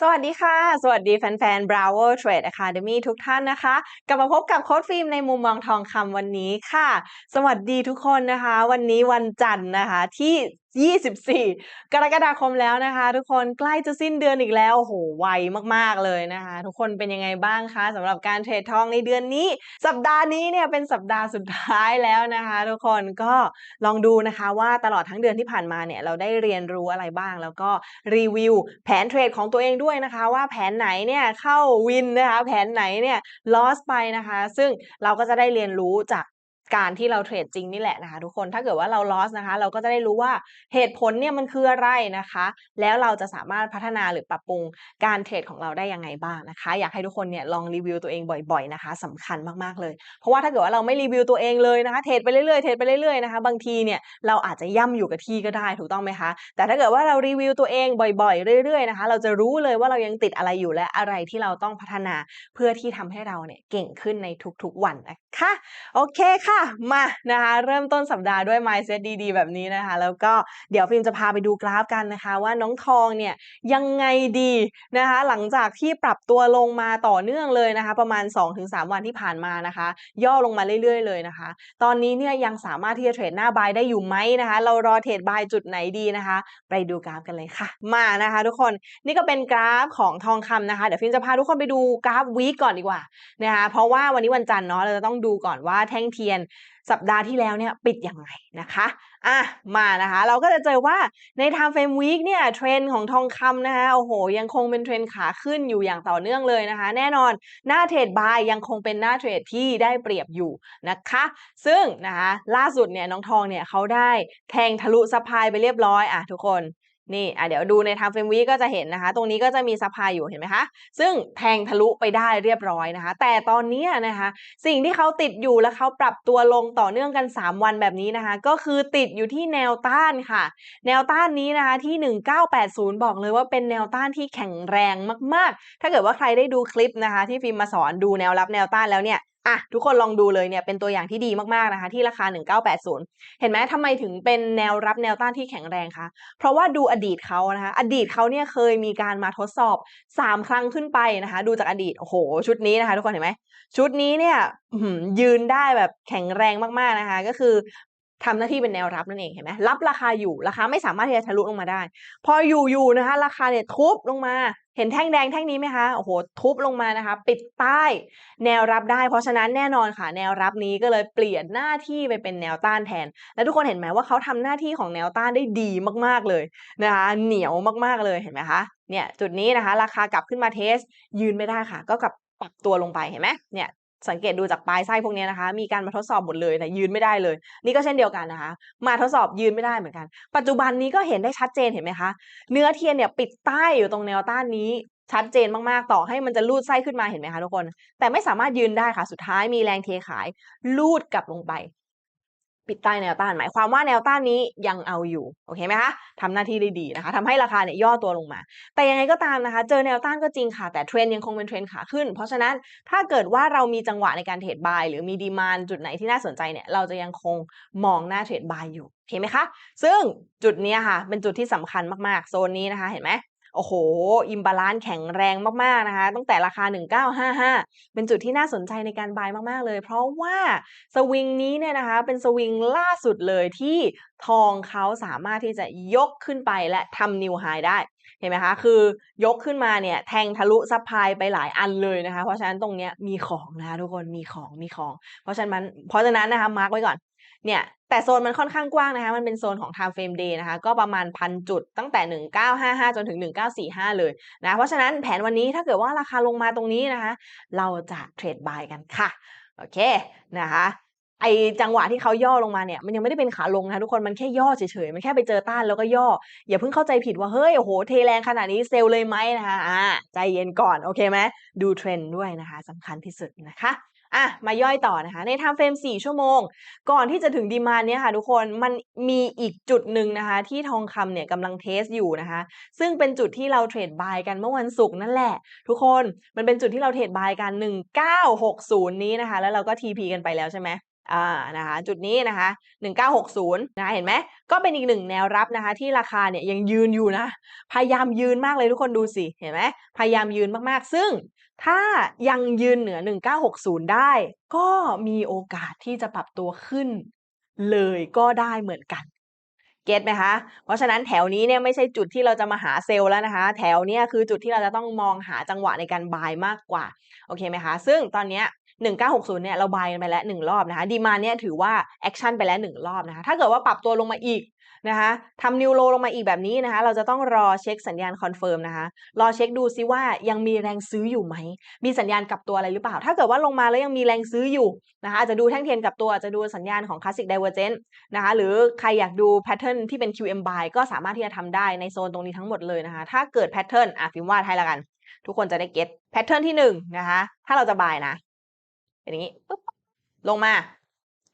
สวัสดีค่ะ สวัสดีแฟนๆ Bravo Trade Academy ทุกท่านนะคะ กลับมาพบกับโค้ดฟิล์มในมุมมองทองคำวันนี้ค่ะ สวัสดีทุกคนนะคะ วันนี้วันจันทร์นะคะที่ 24 กรกฎาคมแล้วนะคะ ทุกคนใกล้จะสิ้นเดือนอีกแล้วโอ้โหไวมากๆเลยนะคะ ทุกคนเป็นยังไงบ้างคะสำหรับการเทรดทองในเดือนนี้ สัปดาห์นี้เนี่ยเป็นสัปดาห์สุดท้ายแล้วนะคะ ทุกคนก็ลองดูนะคะว่าตลอดทั้งเดือนที่ผ่านมาเนี่ยเราได้เรียนรู้อะไรบ้าง แล้วก็รีวิวแผนเทรดของตัวเองด้วยนะคะ ว่าแผนไหนเนี่ยเข้าวินนะคะแผนไหนเนี่ยลอสไปนะคะ ซึ่งเราก็จะได้เรียนรู้จาก การที่เราเทรดจริงนี่แหละนะคะทุกคนถ้าเกิดว่าเราลอสนะคะ เราก็จะได้รู้ว่าเหตุผลเนี่ยมันคืออะไรนะคะ แล้วเราจะสามารถพัฒนาหรือปรับปรุงการเทรดของเราได้ยังไงบ้างนะคะ อยากให้ทุกคนเนี่ยลองรีวิวตัวเองบ่อยๆนะคะสำคัญมากๆเลย เพราะว่าถ้าเกิดว่าเราไม่รีวิวตัวเองเลยนะคะเทรดไปเรื่อยๆเทรดไปเรื่อยๆนะคะ บางทีเนี่ยเราอาจจะย่ำอยู่กับที่ก็ได้ถูกต้องไหมคะ แต่ถ้าเกิดว่าเรารีวิวตัวเองบ่อยๆเรื่อยๆนะคะ เราจะรู้เลยว่าเรายังติดอะไรอยู่และอะไรที่เราต้องพัฒนาเพื่อที่ทำให้เราเนี่ยเก่งขึ้นในทุกๆวันนะคะโอเคค่ะมานะคะเริ่มต้นสัปดาห์ด้วย mindset ดีๆ แบบนี้นะคะ แล้วก็เดี๋ยวฟิล์มจะพาไปดูกราฟกันนะคะ ว่าน้องทองเนี่ยยังไงดีนะคะ หลังจากที่ปรับตัวลงมาต่อเนื่องเลยนะคะ ประมาณ 2-3 วันที่ผ่านมานะคะ ย่อลงมาเรื่อยๆ เลยนะคะ ตอนนี้เนี่ยยังสามารถที่จะเทรดหน้าบายได้อยู่ไหมนะคะ เรารอเทรดบายจุดไหนดีนะคะ ไปดูกราฟกันเลยค่ะ มานะคะ ทุกคนนี่ก็เป็นกราฟของทองคำนะคะเดี๋ยวฟิล์มจะพาทุกคนไปดูกราฟวีคก่อนดีกว่านะคะเพราะว่าวันนี้วันจันทร์เนาะเราจะต้องดูก่อนว่าแท่งเทียนสัปดาห์ที่แล้วเนี่ยปิดยังไงนะคะอะมานะคะ เราก็จะเจอว่าใน time frame week เนี่ยเทรนของทองคำนะคะโอ้โห ยังคงเป็นเทรนขาขึ้นอยู่อย่างต่อเนื่องเลยนะคะ แน่นอนหน้าเทรดบายยังคงเป็นหน้าเทรดที่ได้เปรียบอยู่นะคะ ซึ่งนะคะล่าสุดเนี่ยน้องทองเนี่ยเขาได้แทงทะลุซัพายไปเรียบร้อยอะทุกคน นี่อะเดี๋ยวดูในทางเฟรมวีก็จะเห็นนะคะ ตรงนี้ก็จะมีซัพพลายอยู่เห็นไหมคะ ซึ่งแทงทะลุไปได้เรียบร้อยนะคะ แต่ตอนนี้นะคะ สิ่งที่เขาติดอยู่และเขาปรับตัวลงต่อเนื่องกัน 3 วันแบบนี้นะคะ ก็คือติดอยู่ที่แนวต้านค่ะ แนวต้านนี้นะคะที่ 1980 บอกเลยว่าเป็นแนวต้านที่แข็งแรงมาก ๆ ถ้าเกิดว่าใครได้ดูคลิปนะคะ ที่ฟิล์มมาสอนดูแนวรับแนวต้านแล้วเนี่ย อะทุกคนลองดูเลยเนี่ยเป็นตัวอย่างที่ดีมากๆนะคะ ที่ราคา 1980 เห็นไหมทำไมถึงเป็นแนวรับแนวต้านที่แข็งแรงคะ เพราะว่าดูอดีตเขานะคะ อดีตเขาเนี่ยเคยมีการมาทดสอบ 3 ครั้งขึ้นไปนะคะ ดูจากอดีตโอ้โห ชุดนี้นะคะ ทุกคนเห็นไหมชุดนี้เนี่ยยืนได้แบบแข็งแรงมากๆนะคะ ก็คือ ทำหน้าที่เป็นแนวรับนั่นเองเห็นไหมรับราคาอยู่ราคาไม่สามารถที่จะทะลุลงมาได้ พออยู่ๆนะคะ ราคาเนี่ยทุบลงมา เห็นแท่งแดงแท่งนี้ไหมคะโอ้โหทุบลงมานะคะ ปิดใต้แนวรับได้ เพราะฉะนั้นแน่นอนค่ะ แนวรับนี้ก็เลยเปลี่ยนหน้าที่ไปเป็นแนวต้านแทน แล้วทุกคนเห็นไหมว่าเขาทำหน้าที่ของแนวต้านได้ดีมากๆเลยนะคะ เหนียวมากๆเลยเห็นไหมคะเนี่ยจุดนี้นะคะ ราคากลับขึ้นมาเทสยืนไม่ได้ค่ะ ก็กลับปรับตัวลงไปเห็นไหมเนี่ย สังเกตดูจากปลายไส้พวกนี้นะคะ มีการมาทดสอบหมดเลยแต่ยืนไม่ได้เลย นี่ก็เช่นเดียวกันนะคะ มาทดสอบยืนไม่ได้เหมือนกัน ปัจจุบันนี้ก็เห็นได้ชัดเจนเห็นไหมคะ เนื้อเทียนเนี่ยปิดใต้อยู่ตรงแนวต้านนี้ชัดเจนมากๆ ต่อให้มันจะลูดไส้ขึ้นมาเห็นไหมคะทุกคน แต่ไม่สามารถยืนได้ค่ะ สุดท้ายมีแรงเทขายลูดกลับลงไป ปิดใต้แนวต้านหมายความว่าแนวต้านนี้ยังเอาอยู่โอเคไหมคะทำหน้าที่ได้ดีนะคะทำให้ราคาเนี่ยย่อตัวลงมา แต่ยังไงก็ตามนะคะ เจอแนวต้านก็จริงค่ะ แต่เทรนยังคงเป็นเทรนขาขึ้น เพราะฉะนั้นถ้าเกิดว่าเรามีจังหวะในการเทรดบายหรือมีดีมานจุดไหนที่น่าสนใจเนี่ยเราจะยังคงมองหน้าเทรดบายอยู่เห็นไหมคะ ซึ่งจุดนี้ค่ะเป็นจุดที่สำคัญมากๆโซนนี้นะคะ เห็นไหม โอ้โห อิมบาลานซ์แข็งแรงมากๆนะคะ ตั้งแต่ราคา 1955 เป็นจุดที่น่าสนใจในการบายมากๆเลย เพราะว่าสวิงนี้เนี่ยนะคะ เป็นสวิงล่าสุดเลยที่ทองเขาสามารถที่จะยกขึ้นไปและทำนิวไฮได้เห็นไหมคะ คือยกขึ้นมาเนี่ยแทงทะลุซับพลายไปหลายอันเลยนะคะ เพราะฉะนั้นตรงเนี้ยมีของนะคะทุกคน มีของ มีของ เพราะฉะนั้น เพราะฉะนั้นนะคะมาร์กไว้ก่อน เนี่ยแต่โซนมันค่อนข้างกว้างนะคะ มันเป็นโซนของ time frame day นะคะ ก็ประมาณพันจุดตั้งแต่ 1955 จนถึง 1945 เลยนะ เพราะฉะนั้นแผนวันนี้ถ้าเกิดว่าราคาลงมาตรงนี้นะคะ เราจะเทรดบายกันค่ะ โอเคนะคะไอจังหวะที่เขาย่อลงมาเนี่ยมันยังไม่ได้เป็นขาลงนะทุกคนมันแค่ย่อเฉยๆมันแค่ไปเจอต้านแล้วก็ย่อ อย่าเพิ่งเข้าใจผิดว่าเฮ้ยโอ้โหเทแรงขนาดนี้เซลเลยไหมนะคะอ่าใจเย็นก่อนโอเคไหมดูเทรนด์ด้วยนะคะสำคัญที่สุดนะคะ อะมาย่อยต่อนะคะ ในไทม์เฟรม4 ชั่วโมง ก่อนที่จะถึงดีมานเนี่ยค่ะทุกคนมันมีอีกจุดหนึ่งนะคะ ที่ทองคำเนี่ยกำลังเทสอยู่นะคะ ซึ่งเป็นจุดที่เราเทรดบายกันเมื่อวันศุกร์นั่นแหละ ทุกคนมันเป็นจุดที่เราเทรดบายกัน 1960 นี้นะคะ แล้วเราก็ TP กันไปแล้วใช่ไหม อ่านะคะจุดนี้นะคะ1960นะะเห็นไหมก็เป็นอีกหนึ่งแนวรับนะคะ ที่ราคาเนี่ยยังยืนอยู่นะ พยายามยืนมากเลยทุกคนดูสิเห็นไหมพยายามยืนมากๆ ซึ่งถ้ายังยืนเหนือ 1960 ได้ ก็มีโอกาสที่จะปรับตัวขึ้น เลยก็ได้เหมือนกันเก็ตไหมคะ เพราะฉะนั้นแถวนี้เนี่ยไม่ใช่จุดที่เราจะมาหาเซลล์แล้วนะคะ แถวเนี้ยคือจุดที่เราจะต้องมองหาจังหวะในการบายมากกว่า โอเคไหมคะ ซึ่งตอนเนี้ย 1960เนี่ยเราบายกันไปแล้ว1รอบนะคะดีมาเนี่ยถือว่าแอคชั่นไปแล้ว1รอบนะคะถ้าเกิดว่าปรับตัวลงมาอีกนะคะทำนิวโลลงมาอีกแบบนี้นะคะ เราจะต้องรอเช็คสัญญาณคอนเฟิร์มนะคะ รอเช็คดูซิว่ายังมีแรงซื้ออยู่ไหม มีสัญญาณกลับตัวอะไรหรือเปล่า ถ้าเกิดว่าลงมาแล้วยังมีแรงซื้ออยู่นะคะ อาจจะดูแท่งเทียนกลับตัว อาจจะดูสัญญาณของ Classic Divergence นะคะ หรือใครอยากดูแพทเทิร์นที่เป็น QM buy ก็สามารถที่จะทำได้ในโซนตรงนี้ทั้งหมดเลยนะคะ ถ้าเกิดแพทเทิร์นอะฟิล์มวาดให้ละกัน ทุกคนจะได้เก็ตแพทเทิร์นที่หนึ่งนะคะ ถ้าเราจะบายนะ เป็นอย่างนี้ปุ๊บลงมา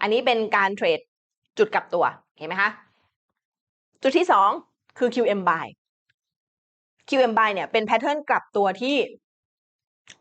อันนี้เป็นการเทรดจุดกลับตัว เห็นไหมคะ จุดที่สองคือ QM buy QM buy เนี่ยเป็นแพทเทิร์นกลับตัวที่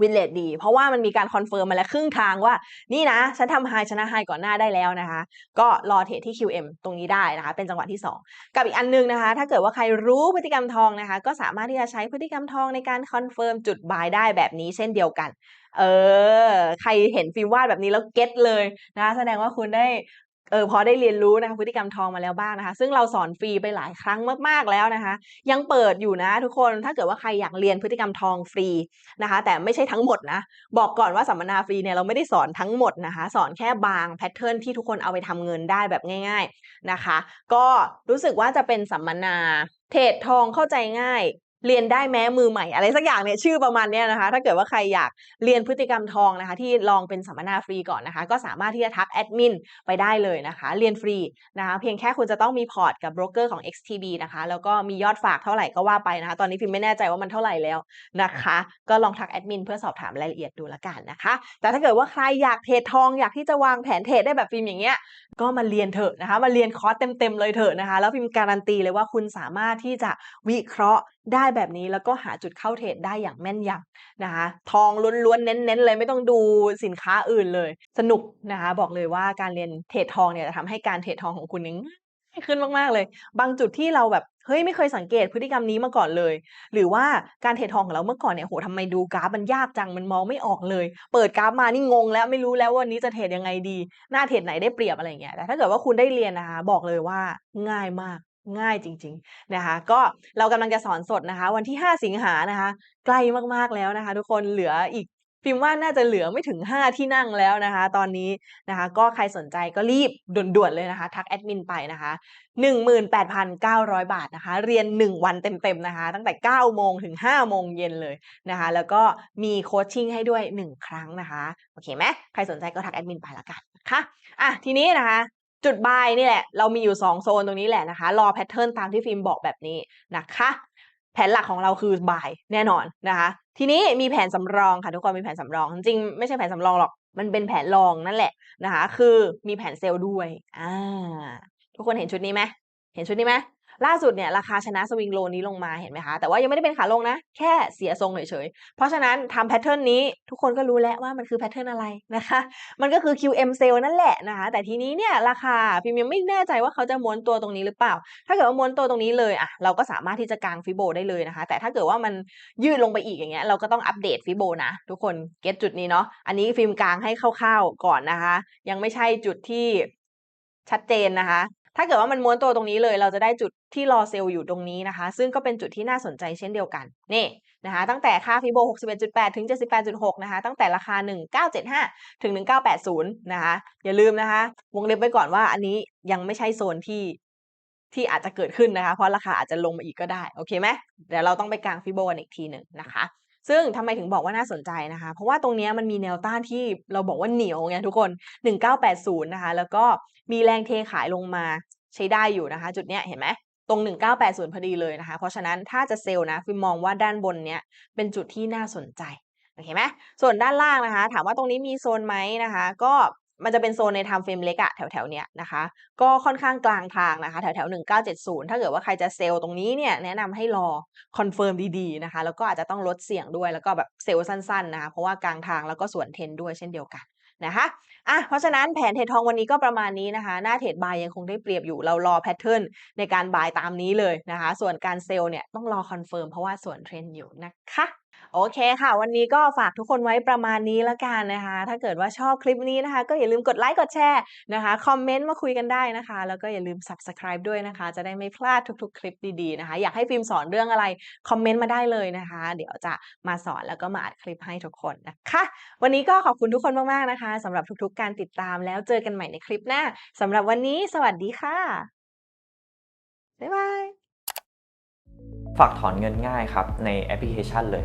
วินเลดดี เพราะว่ามันมีการคอนเฟิร์มมาแล้วครึ่งทางว่า นี่นะ ฉันทำไฮชนะไฮก่อนหน้าได้แล้วนะคะ ก็รอเทรดที่ QM ตรงนี้ได้นะคะ เป็นจังหวะที่ 2 กับอีกอันนึงนะคะ ถ้าเกิดว่าใครรู้พฤติกรรมทองนะคะ ก็สามารถที่จะใช้พฤติกรรมทองในการคอนเฟิร์มจุดบายได้แบบนี้เช่นเดียวกัน เออ ใครเห็นฟิล์มวาดแบบนี้แล้วเก็ตเลยนะคะแสดงว่าคุณได้ เออพอได้เรียนรู้นะคะพฤติกรรมทองมาแล้วบ้างนะคะ ซึ่งเราสอนฟรีไปหลายครั้งมากๆแล้วนะคะ ยังเปิดอยู่นะทุกคนถ้าเกิดว่าใครอยากเรียนพฤติกรรมทองฟรีนะคะ แต่ไม่ใช่ทั้งหมดนะบอกก่อนว่าสัมมนาฟรีเนี่ยเราไม่ได้สอนทั้งหมดนะคะ สอนแค่บางแพทเทิร์นที่ทุกคนเอาไปทำเงินได้แบบง่าย ๆนะคะ ก็รู้สึกว่าจะเป็นสัมมนาเทรดทองเข้าใจง่าย เรียนได้แม้มือใหม่ อะไรสักอย่างเนี่ยชื่อประมาณเนี้ยนะคะ ถ้าเกิดว่าใครอยากเรียนพฤติกรรมทองนะคะ ที่ลองเป็นสัมมนาฟรีก่อนนะคะ ก็สามารถที่จะทักแอดมินไปได้เลยนะคะ เรียนฟรีนะคะ เพียงแค่คุณจะต้องมีพอร์ตกับโบรกเกอร์ของ XTB นะคะ แล้วก็มียอดฝากเท่าไหร่ก็ว่าไปนะคะ ตอนนี้พิมไม่แน่ใจว่ามันเท่าไหร่แล้วนะคะ ก็ลองทักแอดมินเพื่อสอบถามรายละเอียดดูละกันนะคะ แต่ถ้าเกิดว่าใครอยากเทรดทองอยากที่จะวางแผนเทรดได้แบบฟิล์มอย่างเงี้ยก็มาเรียนเถอะนะคะมาเรียนคอร์สเต็มๆเลยเถอะนะคะ แล้วพิมการันตีเลยว่าคุณสามารถที่จะวิเคราะห์ได้แบบนี้แล้วก็หาจุดเข้าเทรดได้อย่างแม่นยำนะคะทองล้วนๆเน้นๆเลยไม่ต้องดูสินค้าอื่นเลย สนุกนะคะบอกเลยว่าการเรียนเทรดทองเนี่ยจะทำให้การเทรดทองของคุณนี้ง่ายขึ้นมากๆเลย บางจุดที่เราแบบเฮ้ยไม่เคยสังเกตพฤติกรรมนี้มาก่อนเลย หรือว่าการเทรดทองของเราเมื่อก่อนเนี่ยโหทำไมดูกราฟมันยากจังมันมองไม่ออกเลย เปิดกราฟมานี่งงแล้วไม่รู้แล้วว่าวันนี้จะเทรดยังไงดี หน้าเทรดไหนได้เปรียบอะไรเงี้ยแต่ถ้าเกิดว่าคุณได้เรียนนะคะบอกเลยว่าง่ายมาก ง่ายจริงๆนะคะ ก็เรากำลังจะสอนสดนะคะ วันที่ 5 สิงหานะคะ ใกล้มากๆแล้วนะคะ ทุกคนเหลืออีกพิมพ์ว่าน่าจะเหลือไม่ถึง 5 ที่นั่งแล้วนะคะ ตอนนี้นะคะ ก็ใครสนใจก็รีบด่วนๆเลยนะคะ ทักแอดมินไปนะคะ 18,900 บาทนะคะ เรียน 1 วันเต็มๆนะคะ ตั้งแต่ 9 โมงถึง 5 โมงเย็นเลยนะคะ แล้วก็มีโคชชิ่งให้ด้วย 1 ครั้งนะคะ โอเคไหมใครสนใจก็ทักแอดมินไปละกันนะคะอะทีนี้นะคะ จุดบายนี่แหละ เรามีอยู่ 2 โซนตรงนี้แหละนะคะ รอแพทเทิร์นตามที่ฟิล์มบอกแบบนี้นะคะ แผนหลักของเราคือบายแน่นอนนะคะ ทีนี้มีแผนสำรองค่ะทุกคนมีแผนสำรอง จริงไม่ใช่แผนสำรองหรอก มันเป็นแผนรองนั่นแหละนะคะ คือมีแผนเซลล์ด้วยอ่าทุกคนเห็นชุดนี้ไหมเห็นชุดนี้ไหม ล่าสุดเนี่ยราคาชนะสวิงโลนี้ลงมาเห็นไหมคะ แต่ว่ายังไม่ได้เป็นขาลงนะ แค่เสียทรงเฉยๆ เพราะฉะนั้นทำแพทเทิร์นนี้ทุกคนก็รู้แล้วว่ามันคือแพทเทิร์นอะไรนะคะ มันก็คือ QM sale นั่นแหละนะคะ แต่ทีนี้เนี่ยราคาพิมยังไม่แน่ใจว่าเขาจะม้วนตัวตรงนี้หรือเปล่า ถ้าเกิดว่าม้วนตัวตรงนี้เลยอะเราก็สามารถที่จะกางฟิโบได้เลยนะคะ แต่ถ้าเกิดว่ามันยืดลงไปอีกอย่างเงี้ยเราก็ต้องอัปเดตฟิโบนะทุกคนเก็ตจุดนี้เนาะอันนี้ฟิล์มกางให้คร่าวๆก่อนนะคะ ยังไม่ใช่จุดที่ชัดเจนนะคะ ถ้าเกิดว่ามันม้วนตัวตรงนี้เลย เราจะได้จุดที่รอเซลล์อยู่ตรงนี้นะคะ ซึ่งก็เป็นจุดที่น่าสนใจเช่นเดียวกัน นี่นะคะ ตั้งแต่ค่าฟิโบ 61.8 ถึง 78.6 นะคะ ตั้งแต่ราคา 1975 ถึง 1980 นะคะ อย่าลืมนะคะ วงเล็บไว้ก่อนว่าอันนี้ยังไม่ใช่โซนที่ที่อาจจะเกิดขึ้นนะคะ เพราะราคาอาจจะลงมาอีกก็ได้ โอเคไหมเดี๋ยวเราต้องไปกลางฟิโบกันอีกทีหนึ่งนะคะ ซึ่งทำไมถึงบอกว่าน่าสนใจนะคะ เพราะว่าตรงนี้มันมีแนวต้านที่เราบอกว่าเหนียวไงทุกคน 1980 นะคะ แล้วก็มีแรงเทขายลงมาใช้ได้อยู่นะคะ จุดเนี้ยเห็นไหมตรง 1980 พอดีเลยนะคะ เพราะฉะนั้นถ้าจะเซลล์นะฟิมมองว่าด้านบนเนี้ยเป็นจุดที่น่าสนใจโอเคไหมส่วนด้านล่างนะคะ ถามว่าตรงนี้มีโซนไหมนะคะ ก็ มันจะเป็นโซนในไทม์เฟรมเล็กอะแถวๆเนี้ยนะคะ ก็ค่อนข้างกลางทางนะคะ แถวๆ1970ถ้าเกิดว่าใครจะเซลล์ตรงนี้เนี่ยแนะนำให้รอคอนเฟิร์มดีๆนะคะ แล้วก็อาจจะต้องลดเสี่ยงด้วยแล้วก็แบบเซลล์สั้นๆนะคะเพราะว่ากลางทางแล้วก็ส่วนเทนด้วยเช่นเดียวกันนะคะอะเพราะฉะนั้นแผนเทรดทองวันนี้ก็ประมาณนี้นะคะ หน้าเทรดบายยังคงได้เปรียบอยู่เรารอแพทเทิร์นในการบายตามนี้เลยนะคะ ส่วนการเซลล์เนี่ยต้องรอคอนเฟิร์มเพราะว่าส่วนเทรนอยู่นะคะ โอเคค่ะ วันนี้ก็ฝากทุกคนไว้ประมาณนี้แล้วกันนะคะ ถ้าเกิดว่าชอบคลิปนี้นะคะ ก็อย่าลืมกดไลค์กดแชร์นะคะคอมเมนต์มาคุยกันได้นะคะ แล้วก็อย่าลืม subscribe ด้วยนะคะ จะได้ไม่พลาดทุก ๆ คลิปดีๆนะคะ อยากให้ฟิล์มสอนเรื่องอะไรคอมเมนต์มาได้เลยนะคะ เดี๋ยวจะมาสอนแล้วก็มาอัดคลิปให้ทุกคนนะคะ วันนี้ก็ขอบคุณทุกคนมากๆนะคะสำหรับทุกๆ การติดตามแล้วเจอกันใหม่ในคลิปหน้าสำหรับวันนี้ สวัสดีค่ะบ๊ายบายฝากถอนเงินง่ายครับในแอปพลิเคชันเลย